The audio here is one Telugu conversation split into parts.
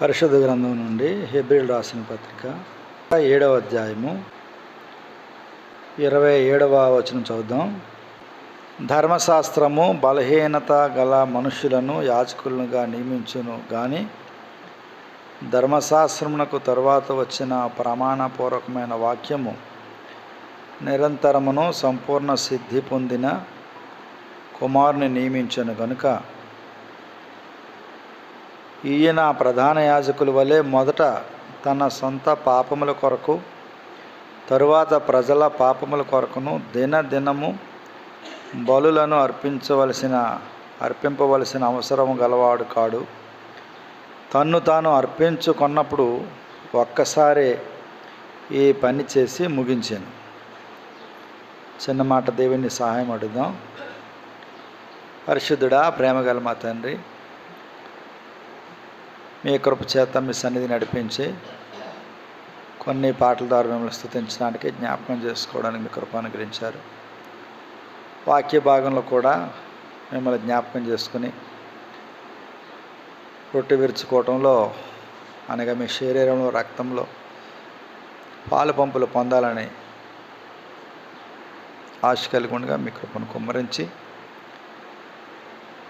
పరిశుద్ధ గ్రంథం నుండి హెబ్రిల్ రాసిన పత్రిక ఏడవ అధ్యాయము ఇరవై ఏడవ వచనం చదువుదాం. ధర్మశాస్త్రము బలహీనత గల మనుషులను యాజకులుగా నియమించును కానీ ధర్మశాస్త్రమునకు తరువాత వచ్చిన ప్రమాణపూర్వకమైన వాక్యము నిరంతరమును సంపూర్ణ సిద్ధి పొందిన కుమారుని నియమించను కనుక ఈయన ప్రధాన యాజకుల వలె మొదట తన సొంత పాపముల కొరకు తరువాత ప్రజల పాపముల కొరకును దినదినము బలులను అర్పించవలసిన అర్పింపవలసిన అవసరం గలవాడు కాడు. తన్ను తాను అర్పించుకున్నప్పుడు ఒక్కసారే ఈ పని చేసి ముగించాను. చిన్న మాట దేవుని సహాయం అడుగుదాం. పరిశుద్ధుడా ప్రేమగల మా తండ్రి మీ కృప చేత మీ సన్నిధి నడిపించి కొన్ని పాటల ద్వారా మిమ్మల్ని స్థుతించడానికి జ్ఞాపకం చేసుకోవడానికి మీ కృప అనుగ్రహించారు. వాక్య భాగంలో కూడా మిమ్మల్ని జ్ఞాపకం చేసుకుని రొట్టె విరుచుకోవటంలో అనగా మీ శరీరంలో రక్తంలో పాలు పంపులు పొందాలని ఆశ కలిగి ఉండగా మీ కృపను కుమ్మరించి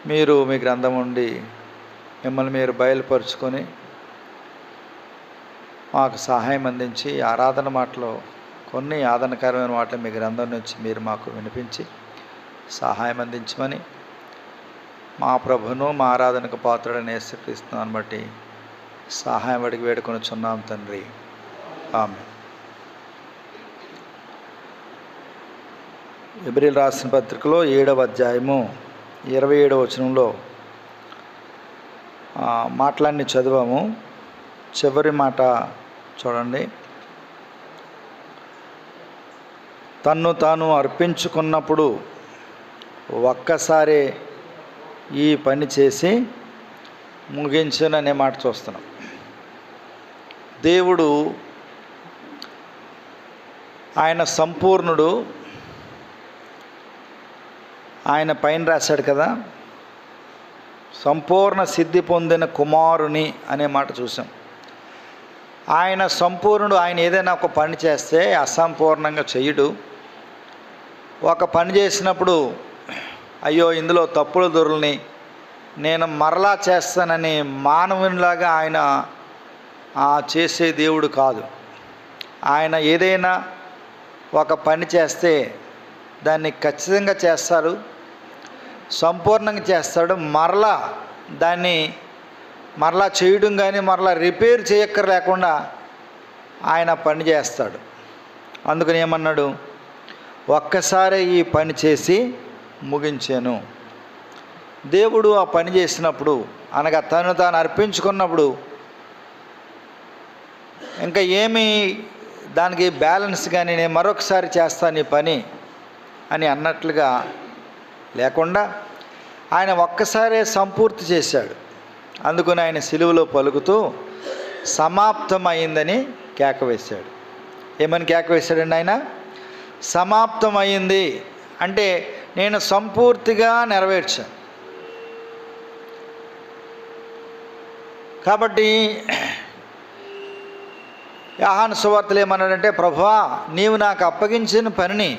మీరు మీ గ్రంథం ఉండి మిమ్మల్ని మీరు బయలుపరుచుకొని మాకు సహాయం అందించి ఆరాధన మాటలో కొన్ని ఆదరణకరమైన మాటలు మీ గ్రంథం నుంచి మీరు మాకు వినిపించి సహాయం అందించమని మా ప్రభును మా ఆరాధనకు పాత్రుడని యేసుక్రీస్తున్నాను బట్టి సహాయం అడిగి వేడుకొని చున్నాం తండ్రి. ఆమె ఎబ్రిల్ రాసిన పత్రికలో ఏడవ అధ్యాయము ఇరవై ఏడవ వచనంలో మాటలన్నీ చదివాము. చివరి మాట చూడండి. తన్ను తాను అర్పించుకున్నప్పుడు ఒక్కసారి ఈ పని చేసి ముగించననే మాట చూస్తున్నాం. దేవుడు ఆయన సంపూర్ణుడు. ఆయన పైన రాశాడు కదా. సంపూర్ణ సిద్ధి పొందిన కుమారుని అనే మాట చూసాం. ఆయన సంపూర్ణుడు ఆయన ఏదైనా ఒక పని చేస్తే అసంపూర్ణంగా చేయడు. ఒక పని చేసినప్పుడు అయ్యో ఇందులో తప్పులు దొరులని నేను మరలా చేస్తానని మానవునిలాగా ఆయన చేసే దేవుడు కాదు. ఆయన ఏదైనా ఒక పని చేస్తే దాన్ని ఖచ్చితంగా చేస్తారు. సంపూర్ణంగా చేస్తాడు. మరలా దాన్ని మరలా చేయడం కానీ మరలా రిపేర్ చేయక్కర లేకుండా ఆయన పని చేస్తాడు. అందుకని ఏమన్నాడు? ఒక్కసారి ఈ పని చేసి ముగించాను. దేవుడు ఆ పని చేసినప్పుడు అనగా తను తాను అర్పించుకున్నప్పుడు ఇంకా ఏమి దానికి బ్యాలెన్స్ కానీ నేను మరొకసారి చేస్తాను ఈ పని అని అన్నట్లుగా లేకుండా ఆయన ఒక్కసారే సంపూర్తి చేశాడు. అందుకని ఆయన సిలువలో పలుకుతూ సమాప్తమైందని కేక వేశాడు. ఏమని కేక వేశాడండి ఆయన? సమాప్తమైంది అంటే నేను సంపూర్తిగా నెరవేర్చాను. కాబట్టి యాహాను సువార్తలు ఏమన్నాడంటే ప్రభా నీవు నాకు అప్పగించిన పనిని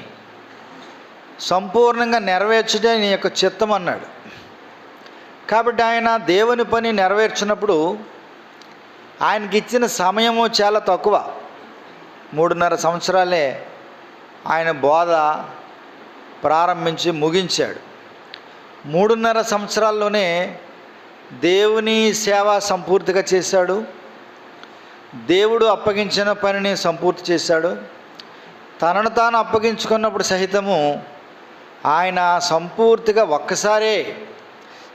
సంపూర్ణంగా నెరవేర్చడే నీ యొక్క చిత్తం అన్నాడు. కాబట్టి ఆయన దేవుని పని నెరవేర్చినప్పుడు ఆయనకి ఇచ్చిన సమయము చాలా తక్కువ. మూడున్నర సంవత్సరాలే ఆయన బోధ ప్రారంభించి ముగించాడు. మూడున్నర సంవత్సరాల్లోనే దేవుని సేవ సంపూర్తిగా చేశాడు. దేవుడు అప్పగించిన పనిని సంపూర్తి చేశాడు. తనను తాను అప్పగించుకున్నప్పుడు సహితము ఆయన సంపూర్తిగా ఒక్కసారే.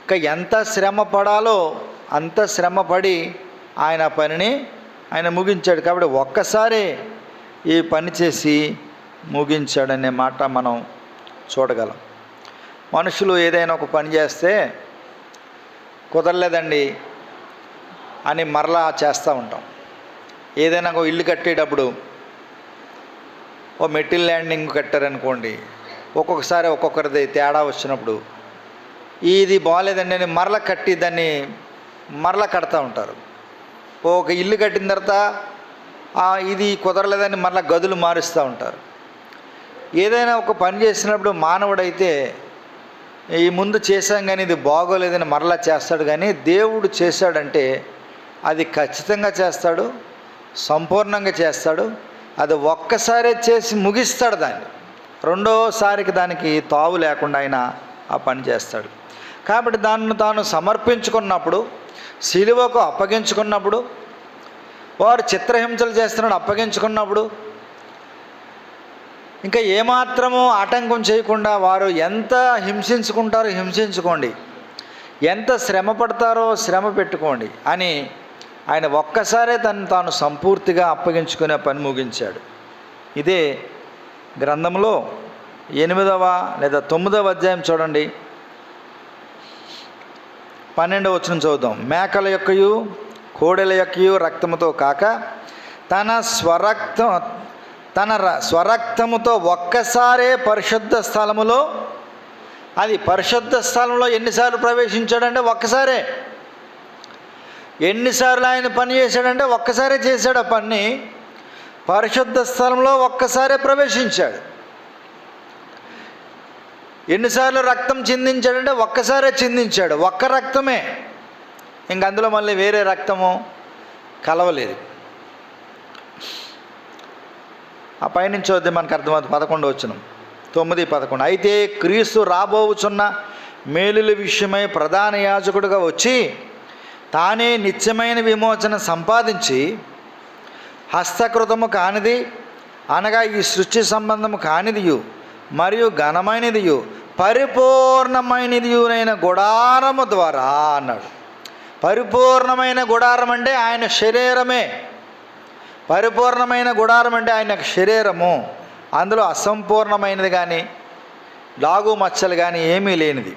ఇక ఎంత శ్రమ పడాలో అంత శ్రమ పడి ఆయన పనిని ఆయన ముగించాడు. కాబట్టి ఒక్కసారే ఈ పని చేసి ముగించాడనే మాట మనం చూడగలం. మనుషులు ఏదైనా ఒక పని చేస్తే కుదరలేదండి అని మరలా చేస్తూ ఉంటాం. ఏదైనా ఒక ఇల్లు కట్టేటప్పుడు ఓ మెటీరియల్ ల్యాండింగ్ కట్టారనుకోండి ఒక్కొక్కసారి ఒక్కొక్కరిది తేడా వచ్చినప్పుడు ఇది బాగాలేదండి అని మరల కట్టి దాన్ని మరల కడతా ఉంటారు. ఒక ఇల్లు కట్టిన తర్వాత ఇది కుదరలేదని మరల గదులు మారుస్తూ ఉంటారు. ఏదైనా ఒక పని చేసినప్పుడు మానవుడైతే ఈ ముందు చేశాం కానీ ఇది బాగోలేదని మరలా చేస్తాడు. కానీ దేవుడు చేశాడంటే అది ఖచ్చితంగా చేస్తాడు సంపూర్ణంగా చేస్తాడు. అది ఒక్కసారే చేసి ముగిస్తాడు దాన్ని. రెండోసారికి దానికి తావు లేకుండా ఆయన ఆ పని చేస్తాడు. కాబట్టి దాన్ని తాను సమర్పించుకున్నప్పుడు శిలువకు అప్పగించుకున్నప్పుడు వారు చిత్రహింసలు చేస్తున్నాడు అప్పగించుకున్నప్పుడు ఇంకా ఏమాత్రము ఆటంకం చేయకుండా వారు ఎంత హింసించుకుంటారో హింసించుకోండి. ఎంత శ్రమ పడతారో శ్రమ పెట్టుకోండి అని ఆయన ఒక్కసారే తను తాను సంపూర్తిగా అప్పగించుకునే పని ముగించాడు. ఇదే గ్రంథంలో ఎనిమిదవ లేదా తొమ్మిదవ అధ్యాయం చూడండి. పన్నెండవ వచ్చిన చదువుదాం. మేకల యొక్కయు కోడెల యొక్కయు రక్తముతో కాక తన స్వరక్తం తన ర- స్వరక్తముతో ఒక్కసారే పరిశుద్ధ స్థలములో అది పరిశుద్ధ స్థలంలో ఎన్నిసార్లు ప్రవేశించాడంటే ఒక్కసారే. ఎన్నిసార్లు ఆయన పని చేశాడంటే ఒక్కసారే చేశాడు ఆ పని. పరిశుద్ధ స్థలంలో ఒక్కసారే ప్రవేశించాడు. ఎన్నిసార్లు రక్తం చిందించాడంటే ఒక్కసారే చిందించాడు. ఒక్క రక్తమే. ఇంక అందులో మళ్ళీ వేరే రక్తము కలవలేదు. ఆ పైనుంచి వద్ద మనకు అర్థమవుతుంది పదకొండు వచ్చిన తొమ్మిది పదకొండు. అయితే క్రీస్తు రాబోవుచున్న మేలుల విషయమై ప్రధాన యాజకుడిగా వచ్చి తానే నిత్యమైన విమోచన సంపాదించి హస్తకృతము కానిది అనగా ఈ సృష్టి సంబంధము కానిదియు మరియు ఘనమైనదియు పరిపూర్ణమైనదియునైన గుడారము ద్వారా అన్నాడు. పరిపూర్ణమైన గుడారం అంటే ఆయన శరీరమే. పరిపూర్ణమైన గుడారం అంటే ఆయన శరీరము. అందులో అసంపూర్ణమైనది కానీ లాగు మచ్చలు కానీ ఏమీ లేనిది.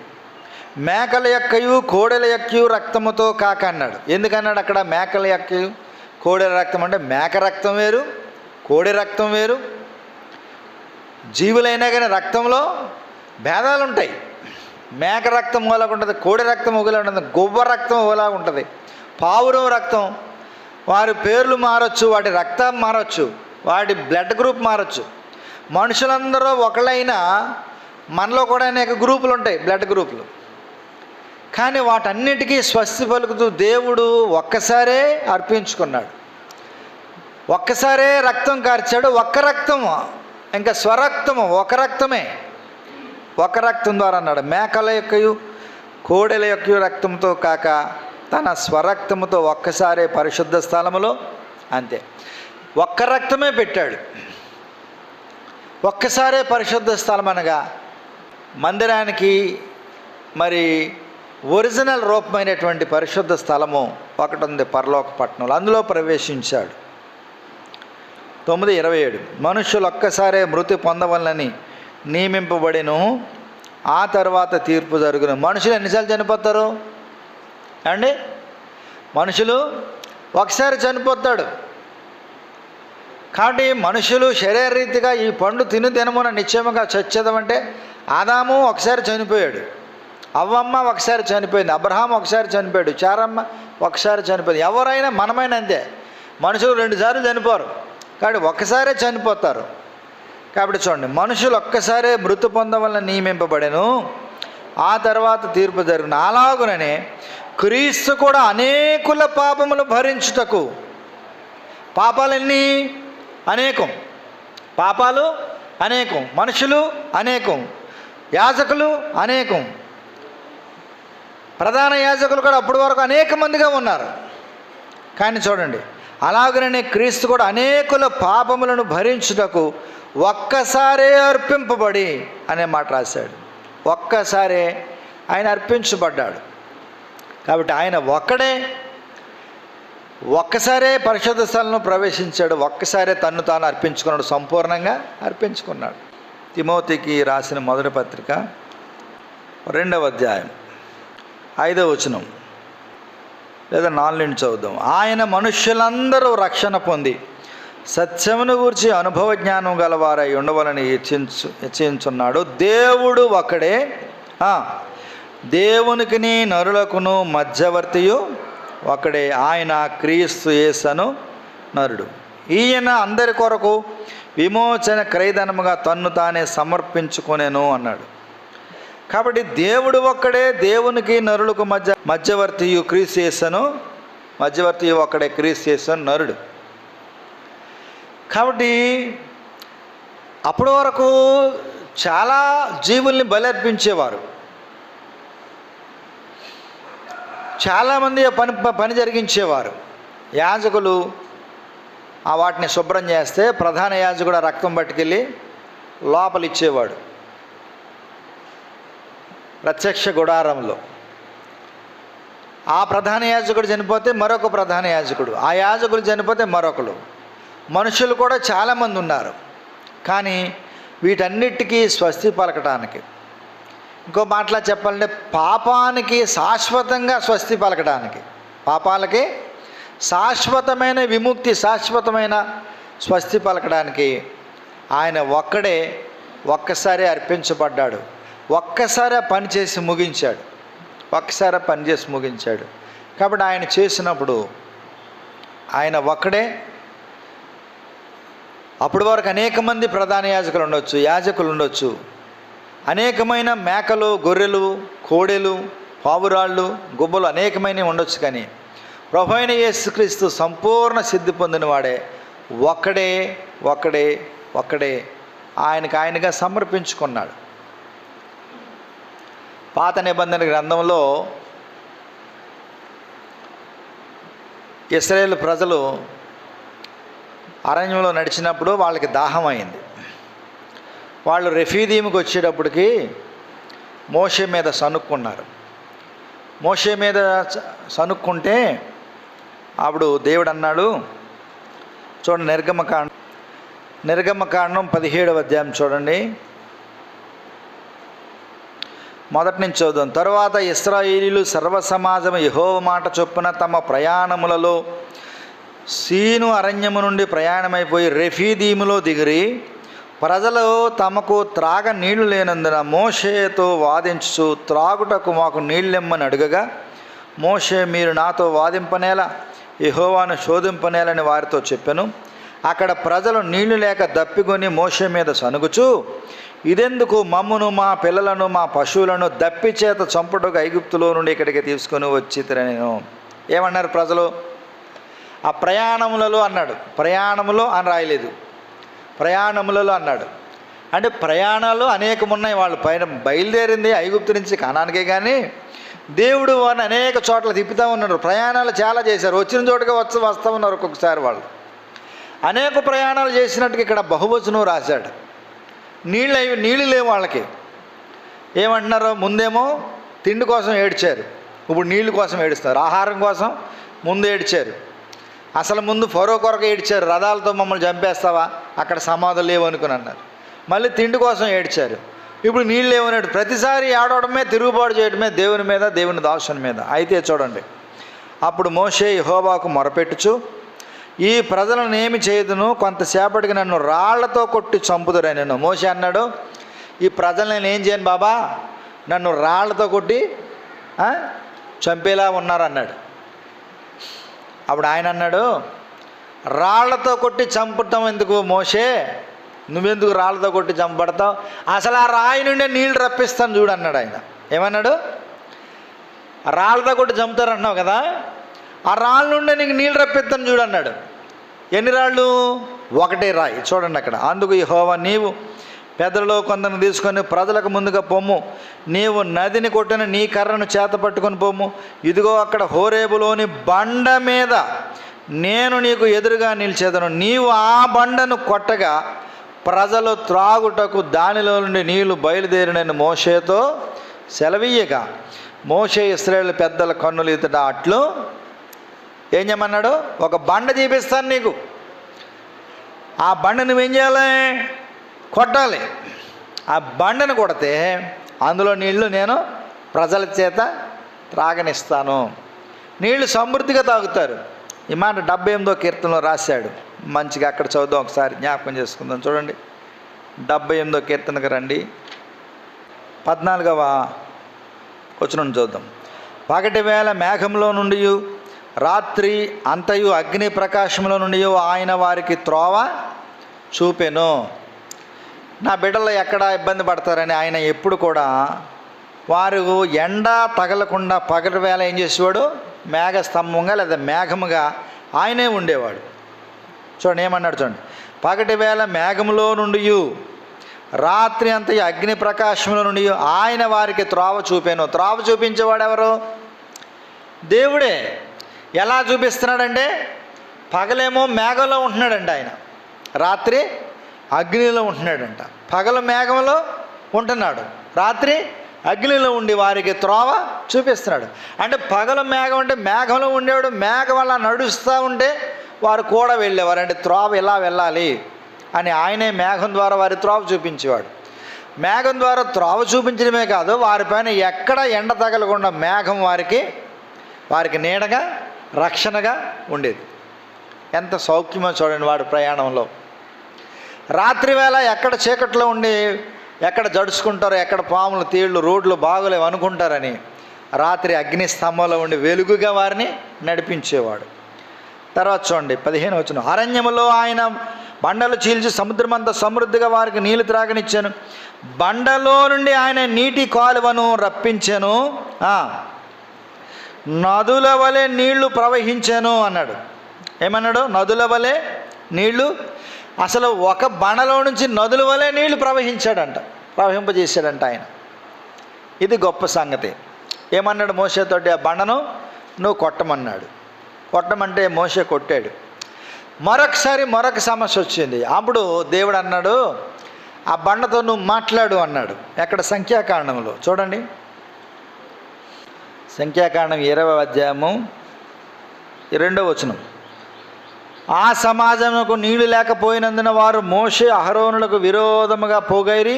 మేకల యొక్కయు కోడెల యొక్కయు రక్తముతో కాక అన్నాడు. ఎందుకన్నాడు అక్కడ మేకల యొక్కయు? కోడెల రక్తం అంటే మేక రక్తం వేరు కోడి రక్తం వేరు. జీవులైనా కానీ రక్తంలో భేదాలు ఉంటాయి. మేక రక్తం ఒకలాగా ఉంటుంది కోడి రక్తం ఒకలా ఉంటుంది గువ్వ రక్తం ఒకలాగా ఉంటుంది. పావురం రక్తం వారి పేర్లు మారచ్చు వాటి రక్తం మారచ్చు వాటి బ్లడ్ గ్రూప్ మారచ్చు. మనుషులందరూ ఒకళ్ళైనా మనలో కూడా అనేక గ్రూపులు ఉంటాయి బ్లడ్ గ్రూపులు. కానీ వాటన్నిటికీ స్వస్తి పలుకుతూ దేవుడు ఒక్కసారే అర్పించుకున్నాడు. ఒక్కసారే రక్తం కార్చాడు. ఒక్క రక్తము ఇంకా స్వరక్తము ఒక రక్తమే. ఒక రక్తం ద్వారా అన్నాడు. మేకల యొక్కయు కోడెల యొక్క రక్తంతో కాక తన స్వరక్తముతో ఒక్కసారే పరిశుద్ధ స్థలములో అంతే. ఒక్క రక్తమే పెట్టాడు. ఒక్కసారే పరిశుద్ధ స్థలం అనగా మందిరానికి మరి ఒరిజినల్ రూపమైనటువంటి పరిశుద్ధ స్థలము ఒకటి ఉంది పరలోక పట్టణంలో అందులో ప్రవేశించాడు. తొమ్మిది ఇరవై ఏడు. మనుషులు ఒక్కసారే మృతి పొందవలనని నియమింపబడిను. ఆ తర్వాత తీర్పు జరుగును. మనుషులు ఎన్నిసార్లు చనిపోతారు? అండి మనుషులు ఒకసారి చనిపోతాడు. కాబట్టి మనుషులు శరీరరీతిగా ఈ పండు తిను తినమున నిశ్చయముగా చచ్చేదమంటే ఆదాము ఒకసారి చనిపోయాడు. అవ్వమ్మ ఒకసారి చనిపోయింది అబ్రహాం ఒకసారి చనిపోయాడు చారమ్మ ఒకసారి చనిపోయింది. ఎవరైనా మనమైనా అంతే. మనుషులు రెండుసార్లు చనిపోరు. కాబట్టి ఒక్కసారే చనిపోతారు. కాబట్టి చూడండి మనుషులు ఒక్కసారే మృతి పొందవలన నియమింపబడెను. ఆ తర్వాత తీర్పు జరిగిన అలాగుననే క్రీస్తు కూడా అనేకుల పాపములు భరించుటకు పాపాలన్నీ అనేకం. పాపాలు అనేకం. మనుషులు అనేకం. యాజకులు అనేకం. ప్రధాన యాజకులు కూడా అప్పటి వరకు అనేక మందిగా ఉన్నారు. కానీ చూడండి అలాగనే క్రీస్తు కూడా అనేకుల పాపములను భరించుటకు ఒక్కసారే అర్పింపబడి అనే మాట రాశాడు. ఒక్కసారే ఆయన అర్పించబడ్డాడు. కాబట్టి ఆయన ఒక్కడే ఒక్కసారే పరిశుద్ధ స్థలంలో ప్రవేశించాడు ఒక్కసారే తన్ను తాను అర్పించుకున్నాడు సంపూర్ణంగా అర్పించుకున్నాడు. తిమోతికి రాసిన మొదటి పత్రిక రెండవ అధ్యాయం. ఐదో వచనం. లేదా నాలుగు నుంచి చదువుదాం. ఆయన మనుష్యులందరూ రక్షణ పొంది సత్యమును గురించి అనుభవ జ్ఞానం గలవారై ఉండవాలని హెచ్చించు హెచ్చించున్నాడు. దేవుడు ఒకడే దేవునికిని నరులకును మధ్యవర్తియు ఒకడే ఆయన క్రీస్తు యేసను నరుడు. ఈయన అందరి కొరకు విమోచన క్రైదనముగా తన్ను తానే సమర్పించుకునేను అన్నాడు. కాబట్టి దేవుడు ఒక్కడే దేవునికి నరులకు మధ్య మధ్యవర్తియు క్రీస్ యేసను మధ్యవర్తి ఒక్కడే క్రీస్ యేసను నరుడు. కాబట్టి అప్పటి వరకు చాలా జీవుల్ని బలర్పించేవారు. చాలామంది పని పని జరిగించేవారు. యాజకులు ఆ వాటిని శుభ్రం చేస్తే ప్రధాన యాజకుడు రక్తం పట్టుకెళ్ళి లోపలిచ్చేవాడు. ప్రత్యక్ష గుడారంలో. ఆ ప్రధాన యాజకుడు చనిపోతే మరొక ప్రధాన యాజకుడు. ఆ యాజకుడు చనిపోతే మరొకరు మనుషులు కూడా చాలామంది ఉన్నారు. కానీ వీటన్నిటికీ స్వస్తి పలకటానికి. ఇంకో మాటలా చెప్పాలంటే పాపానికి శాశ్వతంగా స్వస్తి పలకడానికి పాపాలకి శాశ్వతమైన విముక్తి శాశ్వతమైన స్వస్తి పలకడానికి ఆయన ఒక్కడే ఒక్కసారి అర్పించబడ్డాడు. ఒక్కసారి ఆ పని చేసి ముగించాడు. ఒక్కసారి పని చేసి ముగించాడు. కాబట్టి ఆయన చేసినప్పుడు ఆయన ఒక్కడే. అప్పటి వరకు అనేక మంది ప్రధాన యాజకులు ఉండొచ్చు యాజకులు ఉండొచ్చు. అనేకమైన మేకలు గొర్రెలు కోడెలు పావురాళ్ళు గుబ్బలు అనేకమైనవి ఉండొచ్చు కానీ ప్రభు అయిన యేసుక్రీస్తు సంపూర్ణ సిద్ధి పొందిన వాడే ఒక్కడే ఒక్కడే ఒక్కడే. ఆయనకు ఆయనగా సమర్పించుకున్నాడు. పాత నిబంధన గ్రంథంలో ఇస్రాయేల్ ప్రజలు అరణ్యంలో నడిచినప్పుడు వాళ్ళకి దాహం అయింది. వాళ్ళు రెఫీదీముకి వచ్చేటప్పటికి మోషే మీద సనుక్కున్నారు మోషే మీద సనుక్కుంటే అప్పుడు దేవుడు అన్నాడు చూడండి నిర్గమకాండ నిర్గమకాండం పదిహేడవ అధ్యాయం చూడండి. మొదటి నుంచి చదువుదాం. తరువాత ఇస్రాయేలీలు సర్వసమాజం యహోవ మాట చొప్పున తమ ప్రయాణములలో సీను అరణ్యము నుండి ప్రయాణమైపోయి రెఫీదీములో దిగిరి. ప్రజలు తమకు త్రాగ నీళ్ళు లేనందున మోషేతో వాదించు త్రాగుటకు మాకు నీళ్ళెమ్మని అడుగగా మోషే మీరు నాతో వాదింపనేలా? యహోవాను శోధింపనేలని వారితో చెప్పాను. అక్కడ ప్రజలు నీళ్ళు లేక దప్పికొని మోషే మీద సనుగుచు ఇదెందుకు మమ్మును మా పిల్లలను మా పశువులను దప్పి చేత చంపుటకు ఐగుప్తులో నుండి ఇక్కడికి తీసుకొని వచ్చి నేను. ఏమన్నారు ప్రజలు? ఆ ప్రయాణములలో అన్నాడు. ప్రయాణములో అని రాయలేదు. ప్రయాణములలో అన్నాడు. అంటే ప్రయాణాలు అనేకమున్నాయి. వాళ్ళు పైన బయలుదేరింది ఐగుప్తు నుంచి కణానికే కానీ దేవుడు వారిని అనేక చోట్ల తిప్పుతూ ఉన్నాడు. ప్రయాణాలు చాలా చేశారు. వచ్చిన చోటుగా వచ్చి వస్తూ ఉన్నారు ఒక్కొక్కసారి వాళ్ళు. అనేక ప్రయాణాలు చేసినట్టుగా ఇక్కడ బహువచనం రాశాడు. నీళ్ళు అవి నీళ్ళు లేవు వాళ్ళకి. ఏమంటున్నారు ముందేమో తిండి కోసం ఏడ్చారు. ఇప్పుడు నీళ్ళు కోసం ఏడుస్తారు ఆహారం కోసం ముందు ఏడ్చారు. అసలు ముందు ఫరో కొరకు ఏడ్చారు. రథాలతో మమ్మల్ని చంపేస్తావా? అక్కడ సమాధులు లేవు అనుకుని అన్నారు. మళ్ళీ తిండి కోసం ఏడ్చారు. ఇప్పుడు నీళ్ళు లేవన్నాడు ప్రతిసారి ఆడవడమే తిరుగుబాటు చేయడమే దేవుని మీద దేవుని దాసుని మీద. అయితే చూడండి. అప్పుడు మోషే హోబాకు మొరపెట్టుచు ఈ ప్రజలను ఏమి చేయదును? కొంతసేపటికి నన్ను రాళ్ళతో కొట్టి చంపుదురని నేను మోషే అన్నాడు ఈ ప్రజలు నేను ఏం చేయను బాబా? నన్ను రాళ్ళతో కొట్టి చంపేలా ఉన్నారు అన్నాడు అప్పుడు ఆయన అన్నాడు రాళ్ళతో కొట్టి చంపటం ఎందుకు మోషే? నువ్వెందుకు రాళ్ళతో కొట్టి చంపబడతావు? అసలు ఆ రాయి నుండే నీళ్ళు రప్పిస్తాను చూడు అన్నాడు ఆయన. ఏమన్నాడు? రాళ్ళతో కొట్టి చంపుతారంటున్నావు కదా? ఆ రాళ్ళ నుండి నీకు నీళ్ళు రప్పిస్తాను చూడన్నాడు ఎన్ని రాళ్ళు? ఒకటే రాయి. చూడండి అక్కడ. అందుకు ఈ హోవా నీవు పెద్దలలో కొందరిని తీసుకొని ప్రజలకు ముందుగా పొమ్ము. నీవు నదిని కొట్టిన నీ కర్రను చేత పట్టుకొని పొమ్ము. ఇదిగో అక్కడ హోరేబులోని బండ మీద నేను నీకు ఎదురుగా నిలిచేదను. నీవు ఆ బండను కొట్టగా ప్రజలు త్రాగుటకు దానిలో నుండి నీళ్ళు బయలుదేరినని మోషేతో సెలవీయగా మోషే ఇస్రాయేల్ పెద్దల కన్నులు ఇతట అట్లు ఏం చేయమన్నాడు? ఒక బండ చూపిస్తాను నీకు. ఆ బండ నువ్వేం చేయాలి? కొట్టాలి. ఆ బండను కొడితే అందులో నీళ్ళు నేను ప్రజల చేత త్రాగనిస్తాను. నీళ్ళు సమృద్ధిగా తాగుతారు. ఈ మాట డెబ్బై ఎనిమిదో కీర్తనలో రాశాడు. మంచిగా అక్కడ చదువుదాం ఒకసారి జ్ఞాపకం చేసుకుందాం. చూడండి. డెబ్బై ఎనిమిదో కీర్తనకు రండి. పద్నాలుగవ వచ్చిన చూద్దాం. పగటి వేళ మేఘంలో నుండి రాత్రి అంతయు అగ్ని ప్రకాశంలో నుండి ఆయన వారికి త్రోవ చూపెను. నా బిడ్డలు ఎక్కడ ఇబ్బంది పడతారని ఆయన ఎప్పుడు కూడా వారు ఎండ తగలకుండా పగటి వేళ ఏం చేసేవాడు? మేఘ స్తంభంగా లేదా మేఘముగా ఆయనే ఉండేవాడు. చూడండి ఏమన్నాడు చూడండి. పగటి వేళ మేఘములో నుండి రాత్రి అంత అగ్ని ప్రకాశంలో నుండి ఆయన వారికి త్రోవ చూపాను. త్రోవ చూపించేవాడు ఎవరు? దేవుడే. ఎలా చూపిస్తున్నాడంటే పగలేమో మేఘంలో ఉంటున్నాడంట ఆయన. రాత్రి అగ్నిలో ఉంటున్నాడంట. పగల మేఘంలో ఉంటున్నాడు. రాత్రి అగ్నిలో ఉండి వారికి త్రోవ చూపిస్తున్నాడు. అంటే పగల మేఘం అంటే మేఘంలో ఉండేవాడు మేఘం అలా నడుస్తూ ఉంటే వారు కూడా వెళ్ళేవారు. అంటే త్రోవ ఇలా వెళ్ళాలి అని ఆయనే మేఘం ద్వారా వారి త్రోవ చూపించేవాడు. మేఘం ద్వారా త్రోవ చూపించడమే కాదు వారిపైన ఎక్కడ ఎండ తగలకుండా మేఘం వారికి వారికి నీడగా రక్షణగా ఉండేది. ఎంత సౌఖ్యమో చూడండి వాడు ప్రయాణంలో. రాత్రివేళ ఎక్కడ చీకట్లో ఉండి ఎక్కడ జడుచుకుంటారో ఎక్కడ పాములు తేళ్ళు రోడ్లు బాగోలేవు అనుకుంటారని రాత్రి అగ్ని స్తంభంలో ఉండి వెలుగుగా వారిని నడిపించేవాడు. తర్వాత చూడండి పదిహేను వచ్చిన అరణ్యములో ఆయన బండలు చీల్చి సముద్రమంతా సమృద్ధిగా వారికి నీళ్ళు త్రాగనిచ్చాను. బండలో నుండి ఆయన నీటి కాలువను రప్పించాను. నదుల వలె నీళ్ళు ప్రవహించాను అన్నాడు. ఏమన్నాడు? నదుల వలె నీళ్ళు? అసలు ఒక బండలో నుంచి నదుల వలె నీళ్ళు ప్రవహించాడంట ప్రవహింపజేశాడంట ఆయన. ఇది గొప్ప సంగతి. ఏమన్నాడు మోసేతోటి ఆ బండను నువ్వు కొట్టమన్నాడు. కొట్టమంటే మోసే కొట్టాడు. మరొకసారి మరొక సమస్య వచ్చింది. అప్పుడు దేవుడు అన్నాడు ఆ బండతో నువ్వు మాట్లాడు అన్నాడు. ఎక్కడ సంఖ్యాకాండంలో చూడండి. సంఖ్యాకాండం ఇరవై అధ్యాయము రెండవ వచనం. ఆ సమాజమునకు నీళ్ళు లేకపోయినందున వారు మోషే అహరోనులకు విరోధముగా పోగైరి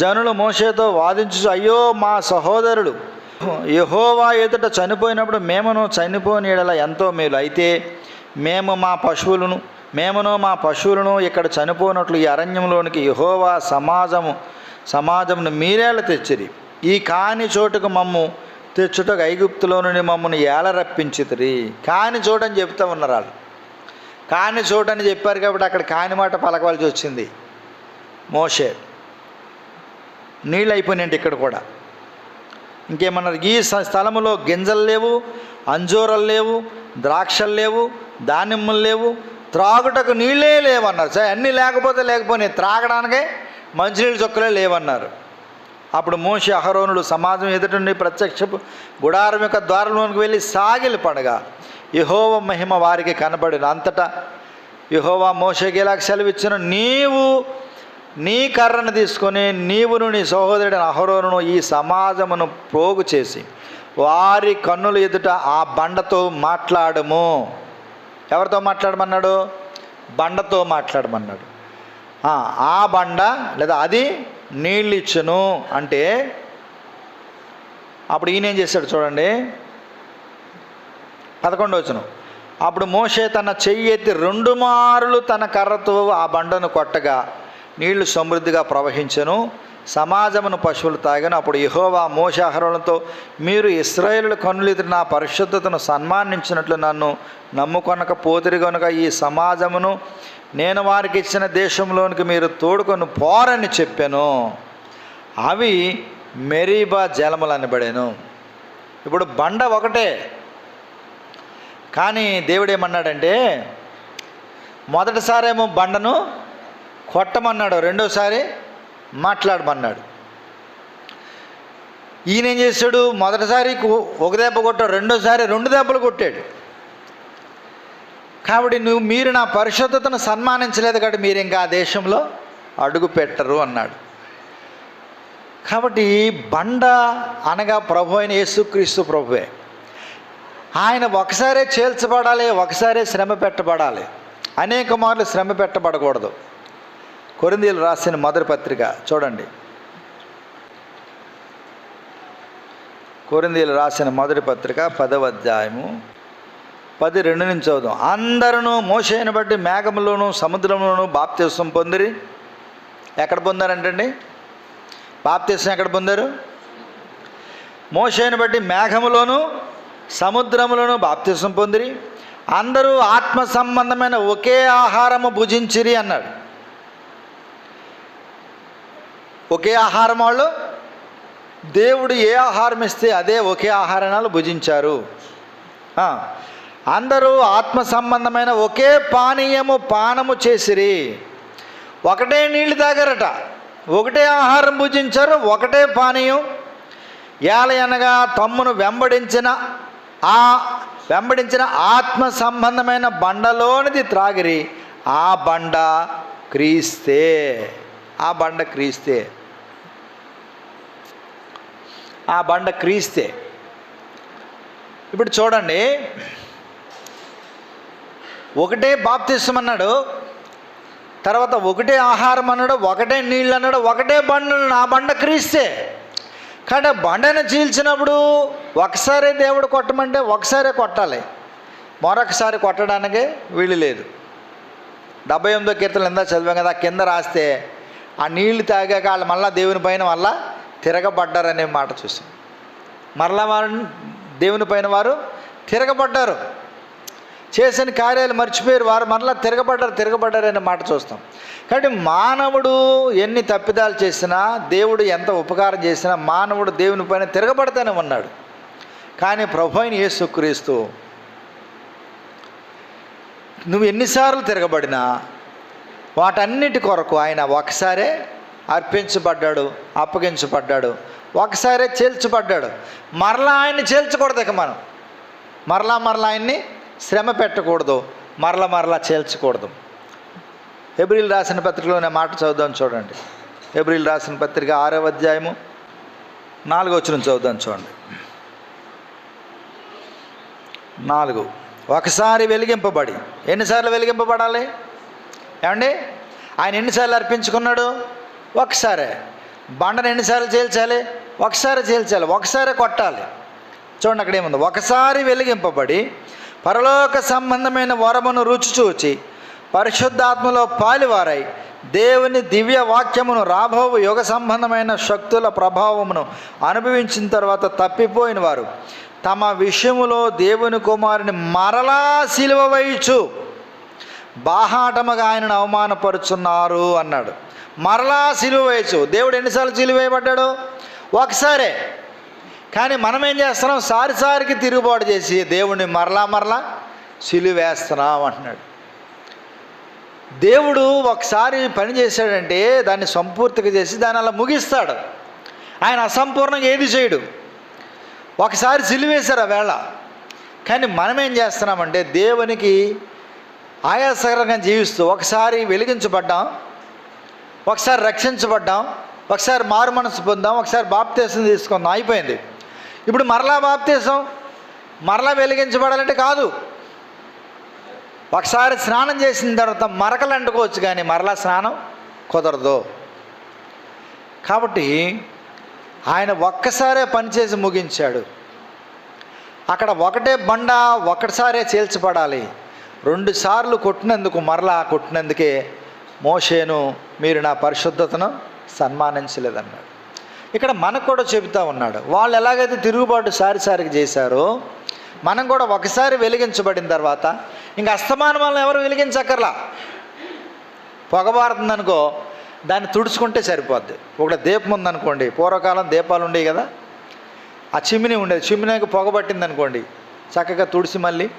జనులు మోషేతో వాదించు అయ్యో మా సహోదరుడు యహోవా ఎదుట చనిపోయినప్పుడు మేమును చనిపోయిన ఎంతో మేలు. అయితే మేము మా పశువులను మేమును మా పశువులను ఇక్కడ చనిపోయినట్లు ఈ అరణ్యంలోనికి యహోవా సమాజము సమాజమును మీరేళ్ళ తెచ్చిరి. ఈ కాని చోటుకు మమ్ము తెచ్చుటకు ఐగుప్తులో నుండి మమ్మల్ని ఏల రప్పించితిరి. కాని చూడని చెప్తా ఉన్నారు వాళ్ళు. కాని చోటు చెప్పారు కాబట్టి అక్కడ కాని మాట పలకవలసి వచ్చింది. మోషే. నీళ్ళు అయిపోయినాయండి ఇక్కడ కూడా. ఇంకేమన్నారు? ఈ స- స్థలములో గింజలు లేవు అంజూరలు లేవు ద్రాక్షలు లేవు దానిమ్మలు లేవు త్రాగుటకు నీళ్ళే లేవన్నారు. సరే అన్నీ లేకపోతే లేకపోయినాయి. త్రాగడానికే మంచినీళ్ళు చొక్కలే లేవన్నారు. అప్పుడు మోషి అహరోనులు సమాజం ఎదుట నుండి ప్రత్యక్షపు గుడారం యొక్క ద్వారంలోనికి వెళ్ళి సాగిలి పడగా యహోవ మహిమ వారికి కనబడిన అంతటా యహోవా మోషకి ఇలా సెలవిచ్చిన నీవు నీ కర్రను తీసుకొని నీవును నీ సహోదరుడు అహరోను ఈ సమాజమును పోగు చేసి వారి కన్నుల ఎదుట ఆ బండతో మాట్లాడము. ఎవరితో మాట్లాడమన్నాడు? బండతో మాట్లాడమన్నాడు. ఆ బండ లేదా అది నీళ్ళు ఇచ్చును అంటే అప్పుడు ఈయన ఏం చేశాడు చూడండి. పదకొండు వచ్చును అప్పుడు మోషే తన చెయ్యి ఎత్తి రెండు మారులు తన కర్రతో ఆ బండను కొట్టగా నీళ్ళు సమృద్ధిగా ప్రవహించను సమాజమును పశువులు తాగను. అప్పుడు యహోవా మోషాహరణతో మీరు ఇస్రాయేలు కన్నులు నా పరిశుద్ధతను సన్మానించినట్లు నన్ను నమ్ముకొనక పోతిరి గనుక ఈ సమాజమును నేను వారికి ఇచ్చిన దేశంలోనికి మీరు తోడుకొని పోరని చెప్పాను. అవి మెరీబా జలములు అనబడాను. ఇప్పుడు బండ ఒకటే. కానీ దేవుడు ఏమన్నాడంటే మొదటిసారేమో బండను కొట్టమన్నాడు రెండోసారి మాట్లాడమన్నాడు. ఈయన ఏం చేశాడు? మొదటిసారి కు- ఒక దెబ్బ కొట్టాడు రెండోసారి రెండు దెబ్బలు కొట్టాడు. కాబట్టి నువ్వు మీరు నా పరిశుద్ధతను సన్మానించలేదు కాబట్టి మీరు ఇంకా ఆ దేశంలో అడుగు పెట్టరు అన్నాడు. కాబట్టి బండ అనగా ప్రభు అయిన యేసుక్రీస్తు ప్రభువే. ఆయన ఒకసారే చేల్చబడాలి ఒకసారే శ్రమ పెట్టబడాలి. అనేక మార్లు శ్రమ పెట్టబడకూడదు. కొరిందీలు రాసిన మొదటి పత్రిక చూడండి. కొరిందీలు రాసిన మొదటి పత్రిక పదవ అధ్యాయము పది రెండు నుంచి చదువుదాం. అందరూ మోసేని బట్టి మేఘములోను సముద్రంలోను బాప్తీసం పొందిరి. ఎక్కడ పొందారంటండి? బాప్తీసం ఎక్కడ పొందారు? మోసేని బట్టి మేఘములోను సముద్రములను బాప్తీసం పొందిరి. అందరూ ఆత్మ సంబంధమైన ఒకే ఆహారము భుజించిరి అన్నాడు. ఒకే ఆహారం వాళ్ళు? దేవుడు ఏ ఆహారం ఇస్తే అదే ఒకే ఆహారాలు భుజించారు. అందరూ ఆత్మ సంబంధమైన ఒకే పానీయము పానము చేసిరి. ఒకటే నీళ్ళు తాగారట. ఒకటే ఆహారం భుజించారు ఒకటే పానీయం. ఏలయనగా తమ్మును వెంబడించిన ఆ వెంబడించిన ఆత్మ సంబంధమైన బండలోనిది త్రాగిరి. ఆ బండ క్రీస్తే. ఆ బండ క్రీస్తే. ఆ బండ క్రీస్తే. ఇప్పుడు చూడండి. ఒకటే బాప్తిసం అన్నాడు తర్వాత ఒకటే ఆహారం అన్నాడు ఒకటే నీళ్ళు అన్నాడు ఒకటే బండ నా బండ క్రీస్తే. కానీ ఆ బండను చీల్చినప్పుడు ఒకసారి దేవుడు కొట్టమంటే ఒకసారే కొట్టాలి. మరొకసారి కొట్టడానికి వీలు లేదు. డెబ్బై ఎనిమిదో కీర్తనలు ఎందా చదివాం కదా కింద రాస్తే ఆ నీళ్ళు తాగాక వాళ్ళు మళ్ళీ దేవుని పైన వల్ల తిరగబడ్డారనే మాట చూసాం. మరలా వారు దేవుని పైన వారు తిరగబడ్డారు. చేసిన కార్యాలు మర్చిపోయారు వారు మరలా తిరగబడ్డారు తిరగబడ్డారు అనే మాట చూస్తాం. కాబట్టి మానవుడు ఎన్ని తప్పిదాలు చేసినా దేవుడు ఎంత ఉపకారం చేసినా మానవుడు దేవుని పైన తిరగబడతానే ఉన్నాడు. కానీ ప్రభు అయిన యేసుక్రీస్తు నువ్వు ఎన్నిసార్లు తిరగబడినా వాటన్నిటి కొరకు ఆయన ఒకసారే అర్పించబడ్డాడు అప్పగించబడ్డాడు ఒకసారే చేల్చబడ్డాడు. మరలా ఆయన్ని చేల్చకూడదు ఇక మనం. మరలా మరలా ఆయన్ని శ్రమ పెట్టకూడదు మరలా మరలా చేల్చకూడదు. ఎబ్రిల్ రాసిన పత్రికలోనే మాట చదువుదాం చూడండి. ఎబ్రిల్ రాసిన పత్రిక ఆరవ అధ్యాయము నాలుగు వచ్చిన చదువుదాం చూడండి. నాలుగు. ఒకసారి వెలిగింపబడి ఎన్నిసార్లు వెలిగింపబడాలి? ఏమండి? ఆయన ఎన్నిసార్లు అర్పించుకున్నాడు? ఒకసారే. బండను ఎన్నిసార్లు చేల్చాలి? ఒకసారి చేల్చాలి. ఒకసారి కొట్టాలి. చూడండి అక్కడ ఏముంది? ఒకసారి వెలిగింపబడి పరలోక సంబంధమైన వరమును రుచి చూచి పరిశుద్ధాత్మలో పాలివారై దేవుని దివ్య వాక్యమును రాబోవు యుగ సంబంధమైన శక్తుల ప్రభావమును అనుభవించిన తర్వాత తప్పిపోయిన వారు తమ విషయములో దేవుని కుమారుని మరలా శిలువ వేయచ్చు బాహాటముగా ఆయనను అవమానపరుచున్నారు అన్నాడు. మరలా సిలువ వేయచ్చు దేవుడు ఎన్నిసార్లు సిలువ వేయబడ్డాడు? ఒకసారే. కానీ మనం ఏం చేస్తున్నాం సారిసారికి తిరుగుబాటు చేసి దేవుణ్ణి మరలా మరలా సిలువేస్తున్నాం అంటున్నాడు. దేవుడు ఒకసారి పని చేశాడంటే దాన్ని సంపూర్తిగా చేసి దాన్ని అలా ముగిస్తాడు. ఆయన అసంపూర్ణంగా ఏది చేయడు. ఒకసారి సిలివేశారు ఆ వేళ. కానీ మనం ఏం చేస్తున్నామంటే దేవునికి ఆయాసకరంగా జీవిస్తూ ఒకసారి వెలిగించబడ్డాం. ఒకసారి రక్షించబడ్డాం. ఒకసారి మారు మనసు పొందాం. ఒకసారి బాప్తీసం తీసుకుందాం. అయిపోయింది. ఇప్పుడు మరలా బాప్తీసం మరలా వెలిగించబడాలంటే కాదు. ఒకసారి స్నానం చేసిన తర్వాత మరకలు అంటుకోవచ్చు కానీ మరలా స్నానం కుదరదు. కాబట్టి ఆయన ఒక్కసారే పనిచేసి ముగించాడు. అక్కడ ఒకటే బండ ఒకటిసారే చేల్చబడాలి. రెండు సార్లు కొట్టినందుకు మరలా కొట్టినందుకే మోషేను మీరు నా పరిశుద్ధతను సన్మానించలేదన్నాడు. ఇక్కడ మనకు కూడా చెబుతా ఉన్నాడు. వాళ్ళు ఎలాగైతే తిరుగుబాటు సారిసారికి చేశారో మనం కూడా ఒకసారి వెలిగించబడిన తర్వాత ఇంకా అస్తమానం ఎవరు వెలిగించక్కర్లా? పొగబారుతుందనుకో దాన్ని తుడుచుకుంటే సరిపోద్ది. ఒకటి దీపం ఉందనుకోండి పూర్వకాలం దీపాలు ఉండేవి కదా? ఆ చిమ్మిని ఉండేది. చిమ్మినాకి పొగబట్టింది అనుకోండి చక్కగా తుడిసి మళ్ళీ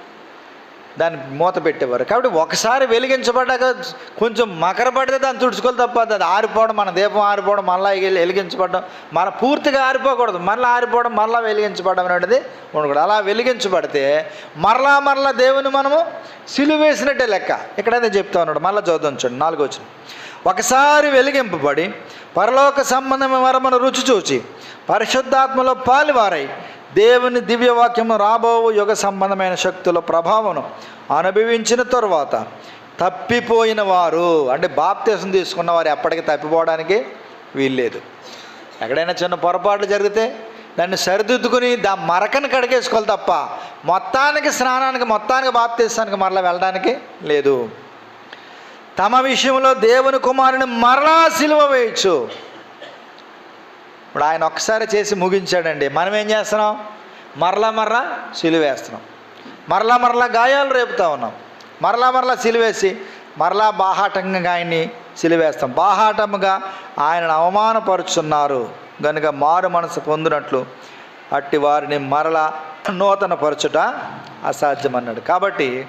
దాన్ని మూత పెట్టేవారు. కాబట్టి ఒకసారి వెలిగించబడ్డాక కొంచెం మకర పడితే దాన్ని తుడుచుకోవాలి తప్ప అది ఆరిపోవడం మన దీపం ఆరిపోవడం మళ్ళీ వెళ్ళి వెలిగించబడడం మన పూర్తిగా ఆరిపోకూడదు. మళ్ళీ ఆరిపోవడం మళ్ళీ వెలిగించబడడం అనేది ఉండకూడదు. అలా వెలిగించబడితే మరలా మరలా దేవుని మనము సిలువ వేసినట్టే లెక్క. ఇక్కడైతే చెప్తా ఉన్నాడు. మళ్ళీ చదువుదాం చూడండి. నాలుగు వచ్చిన ఒకసారి వెలిగింపబడి పరలోక సంబంధమైన వరమును రుచి చూచి పరిశుద్ధాత్మలో పాలివారై దేవుని దివ్యవాక్యము రాబో యుగ సంబంధమైన శక్తుల ప్రభావమును అనుభవించిన తరువాత తప్పిపోయిన వారు అంటే బాప్తీసం తీసుకున్న వారు ఎప్పటికీ తప్పిపోవడానికి వీల్లేదు. ఎక్కడైనా చిన్న పొరపాట్లు జరిగితే దాన్ని సరిదిద్దుకుని దా మరకను కడిగేసుకోవాలి తప్ప మొత్తానికి స్నానానికి మొత్తానికి బాప్తీసానికి మరలా వెళ్ళడానికి లేదు. తమ విషయంలో దేవుని కుమారుని మరలా సిలువ వేయచ్చు. ఇప్పుడు ఆయన ఒక్కసారి చేసి ముగించాడండి. మనం ఏం చేస్తున్నాం? మరలా మరలా సిలువేస్తున్నాం మరలా మరలా గాయాలు రేపుతా ఉన్నాం. మరలా మరలా సిలువేసి మరలా బాహాటంగా ఆయన్ని సిలివేస్తాం బాహాటముగా ఆయనను అవమానపరుచున్నారు. గనుక మారు మనసు పొందినట్లు అట్టి వారిని మరలా నూతన పరచుట అసాధ్యమన్నాడు. కాబట్టి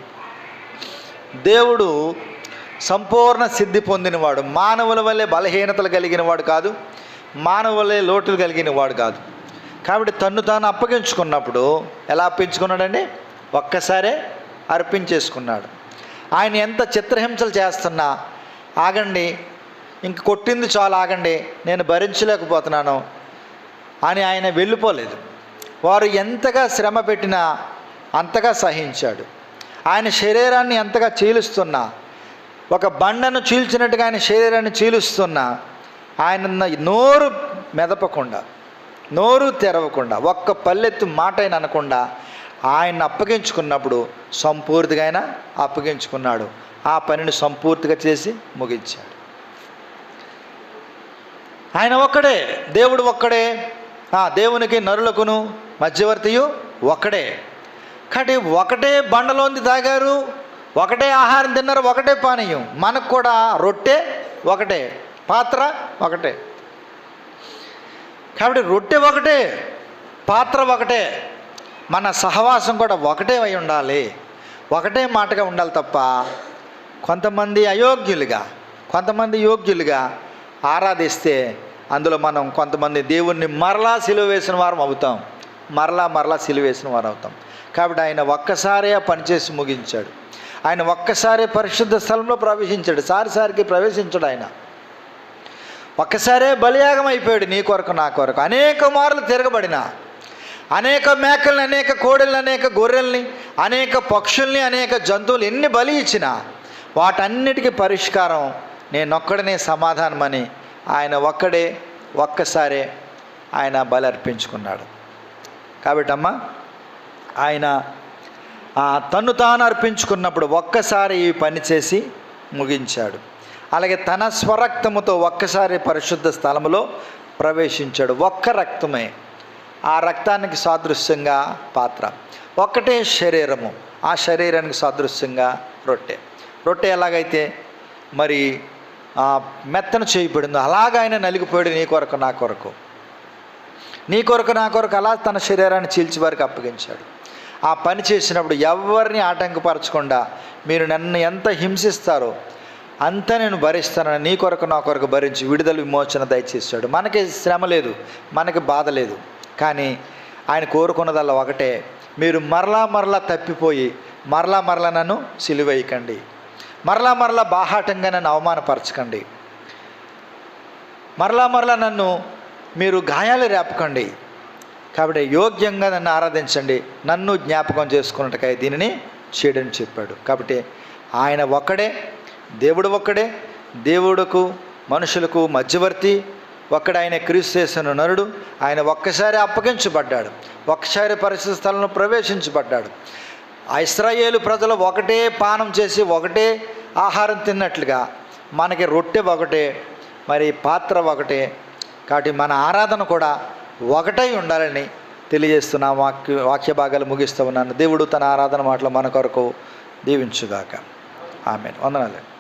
దేవుడు సంపూర్ణ సిద్ధి పొందినవాడు. మానవుల వల్లే బలహీనతలు కలిగిన వాడు కాదు. మానవులే లోటులు కలిగిన వాడు కాదు. కాబట్టి తన్ను తాను అప్పగించుకున్నప్పుడు ఎలా అప్పించుకున్నాడండి ఒక్కసారే అర్పించేసుకున్నాడు. ఆయన ఎంత చిత్రహింసలు చేస్తున్నా ఆగండి ఇంక కొట్టింది చాలు ఆగండి నేను భరించలేకపోతున్నాను అని ఆయన వెళ్ళిపోలేదు. వారు ఎంతగా శ్రమ పెట్టినా అంతగా సహించాడు. ఆయన శరీరాన్ని ఎంతగా చీలుస్తున్నా ఒక బండను చీల్చినట్టుగా ఆయన శరీరాన్ని చీలుస్తున్నా ఆయన నోరు మెదపకుండా నోరు తెరవకుండా ఒక్క పల్లెత్తు మాట అయిన అనకుండా ఆయన అప్పగించుకున్నప్పుడు సంపూర్తిగా ఆయన అప్పగించుకున్నాడు. ఆ పనిని సంపూర్తిగా చేసి ముగించాడు. ఆయన ఒక్కడే దేవుడు ఒక్కడే ఆ దేవునికి నరులకును మధ్యవర్తియు ఒక్కడే. కాబట్టి ఒకటే బండలోంది తాగారు ఒకటే ఆహారం తిన్నారు ఒకటే పానీయం. మనకు కూడా రొట్టె ఒకటే. పాత్ర ఒకటే. కాబట్టి రొట్టె ఒకటే పాత్ర ఒకటే మన సహవాసం కూడా ఒకటే అయి ఉండాలి. ఒకటే మాటగా ఉండాలి తప్ప కొంతమంది అయోగ్యులుగా కొంతమంది యోగ్యులుగా ఆరాధిస్తే అందులో మనం కొంతమంది దేవుణ్ణి మరలా సిలువ వేసిన వారం అవుతాం. మరలా మరలా సిలువ వేసిన వారు అవుతాం. కాబట్టి ఆయన ఒక్కసారే పనిచేసి ముగించాడు. ఆయన ఒక్కసారే పరిశుద్ధ స్థలంలో ప్రవేశించాడు. సారిసారికి ప్రవేశించాడు ఆయన. ఒక్కసారే బలియాగం అయిపోయాడు నీ కొరకు నా కొరకు. అనేక మార్లు తిరగబడిన అనేక మేకల్ని అనేక కోడల్ని అనేక గొర్రెల్ని అనేక పక్షుల్ని అనేక జంతువులు ఎన్ని బలి ఇచ్చినా వాటన్నిటికీ పరిష్కారం నేనొక్కడనే సమాధానమని ఆయన ఒక్కడే ఒక్కసారే ఆయన బలి అర్పించుకున్నాడు కాబట్టి అమ్మ ఆయన తను తాను అర్పించుకున్నప్పుడు ఒక్కసారి ఈ పని చేసి ముగించాడు. అలాగే తన స్వరక్తముతో ఒక్కసారి పరిశుద్ధ స్థలములో ప్రవేశించాడు. ఒక్క రక్తమే. ఆ రక్తానికి సాదృశ్యంగా పాత్ర. ఒక్కటే శరీరము. ఆ శరీరానికి సాదృశ్యంగా రొట్టె. రొట్టె ఎలాగైతే మరి మెత్తన చేయబడిందో అలాగ ఆయన నలిగిపోయాడు నీ కొరకు నా కొరకు. నీ కొరకు నా కొరకు అలా తన శరీరాన్ని చీల్చి వారికి అప్పగించాడు. ఆ పని చేసినప్పుడు ఎవరిని ఆటంకపరచకుండా మీరు నన్ను ఎంత హింసిస్తారో అంతా నేను భరిస్తానని నీ కొరకు నా కొరకు భరించి విడుదల విమోచన దయచేస్తాడు మనకి శ్రమ లేదు మనకి బాధ లేదు. కానీ ఆయన కోరుకున్నదల్లా ఒకటే మీరు మరలా మరలా తప్పిపోయి మరలా మరలా నన్ను సిలువేయకండి మరలా మరలా బాహాటంగా నన్ను అవమానపరచకండి. మరలా మరలా నన్ను మీరు గాయాలు రేపకండి. కాబట్టి యోగ్యంగా నన్ను ఆరాధించండి. నన్ను జ్ఞాపకం చేసుకున్నట్టుగా దీనిని చేయడని చెప్పాడు. కాబట్టి ఆయన ఒక్కడే దేవుడు ఒక్కడే దేవుడుకు మనుషులకు మధ్యవర్తి. ఒక్కడ ఆయన క్రీస్తున్న చేసిన నరుడు. ఆయన ఒక్కసారి అప్పగించబడ్డాడు. ఒక్కసారి పరిస్థితి స్థలంలో ప్రవేశించబడ్డాడు. ఇస్రాయేలు ప్రజలు ఒకటే పానం చేసి ఒకటే ఆహారం తిన్నట్లుగా మనకి రొట్టె ఒకటే మరి పాత్ర ఒకటే. కాబట్టి మన ఆరాధన కూడా ఒకటై ఉండాలని తెలియజేస్తున్న. వాక్య వాక్య భాగాలు ముగిస్తూ ఉన్నాను. దేవుడు తన ఆరాధన మాటలు మన కొరకు దీవించుగాక. ఆమె వందనాలు.